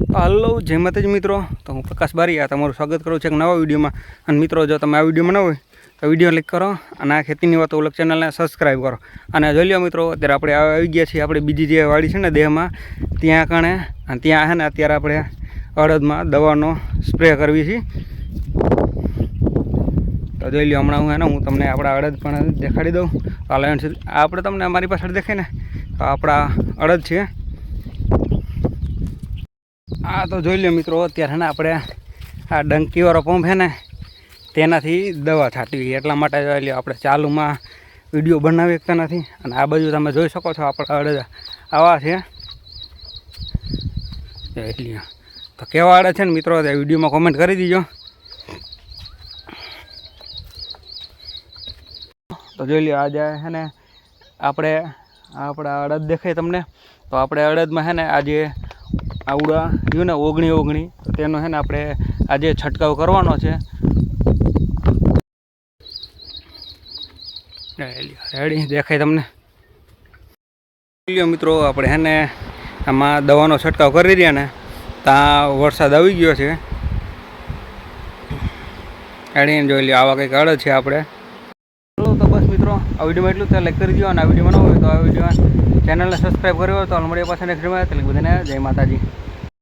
Hello, જય માતાજી મિત્રો. તો હું પ્રકાશ બારીયા તમારું સ્વાગત કરું છું એક નવા વિડીયોમાં. અને મિત્રો, જો તમે આ વિડીયોમાં ન હોય, તો વીડિયો ક્લિક કરો અને આ ખેતીની વાતો ઉલગ ચેનલને સબસ્ક્રાઈબ કરો. અને જોઈ લો મિત્રો, અત્યારે આપણે આવી ગયા છીએ આપણે બીજી જે વાડી છે ને દેહમાં, ત્યાં કણે, અને ત્યાં છે ને અત્યારે આપણે અડદમાં દવાનો સ્પ્રે કરવી છે. તો જોઈ લો હમણાં હું હે હું તમને આપણા અડદ પણ દેખાડી દઉં. તો આપણે તમને અમારી પાછળ દેખાય ને, તો આપણા અડદ છે. આ તો જોઈ લો મિત્રો, અત્યારે ને આપણે આ ડંકીવાળો પંપ છે ને, તેનાથી દવા છાંટવી એટલા માટે જોઈ લો આપણે ચાલુમાં વીડિયો બનાવી શકતા નથી. અને આ બાજુ તમે જોઈ શકો છો આપણા અડદ આવા છે. એટલે તો કેવા અડે છે ને મિત્રો, તે વિડીયોમાં કોમેન્ટ કરી દીજો. તો જોઈ લ્યો આજે છે ને, આપણે આપણા અડદ દેખાય તમને. તો આપણે અડદમાં છે ને આજે આવડા રહ્યું ને ઓગણી ઓગણી. તેનો છે ને આપણે આજે છંટકાવ કરવાનો છે. દેખાય તમને. મિત્રો, આપણે હે ને આમાં દવાનો છંટકાવ કરી રહ્યા ને ત્યાં વરસાદ આવી ગયો છે. એડીને જોઈ લ્યો, આવા કંઈક અડદ છે આપણે. તો બસ મિત્રો, આ વિડીયોમાં એટલું લાઈક કરી દો અને આ વિડીયોમાં ન હોય તો આ વીડિયો ચેનલને સબસ્ક્રાઈબ કર્યો તો મળીએ પાસે નેક્સ્ટ એટલે બધાને જય માતાજી.